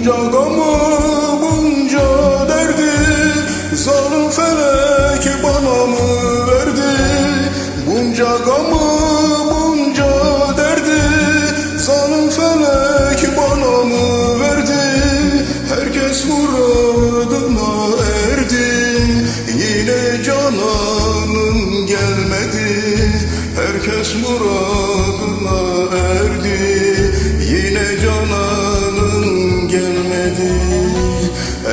Bunca gamı bunca derdi Zalim felek bana mı verdi? Bunca gamı bunca derdi Zalim felek bana mı verdi? Herkes muradına erdi Yine cananım gelmedi. Herkes muradına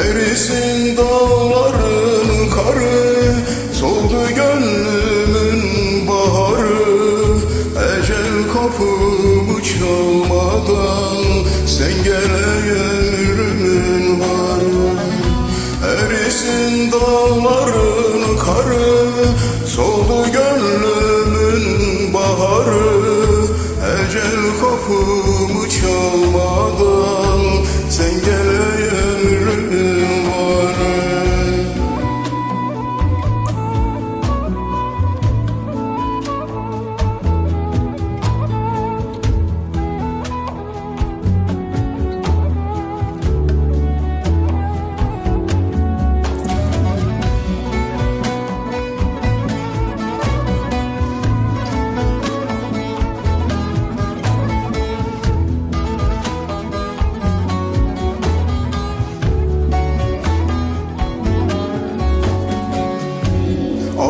Erisin dağların karı Soldu gönlümün baharı. Ecel kapımı çalmadan Sen gele ömrümün varı. Erisin dağların karı Soldu gönlümün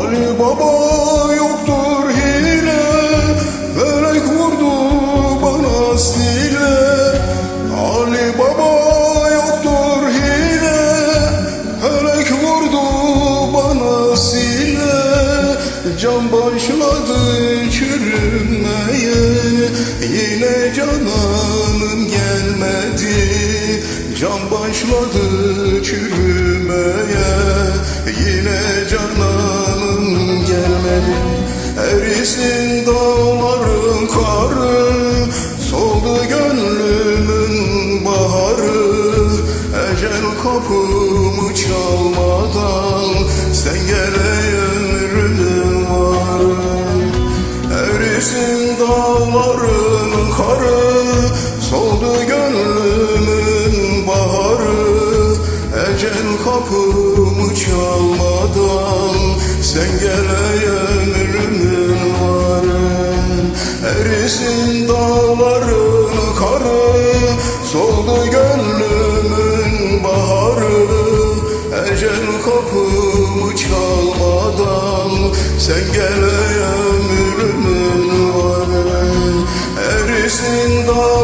Ali Baba yoktur hile. Melek vurdu bana sile Ali Baba yoktur hile. Melek vurdu bana sile Can başladı çürümeye. Yine cananım gelmedi. Can başladı çürümeye kapımı çalmadan Sen gele ömrümün varı. Erisin dağların karı Soldu gönlümün baharı. Ecel kapımı çalmadan Sen gele ömrümün varı. Erisin dağların karı kapımı çalmadan Sen gel ey ömrümün var. Erisin daha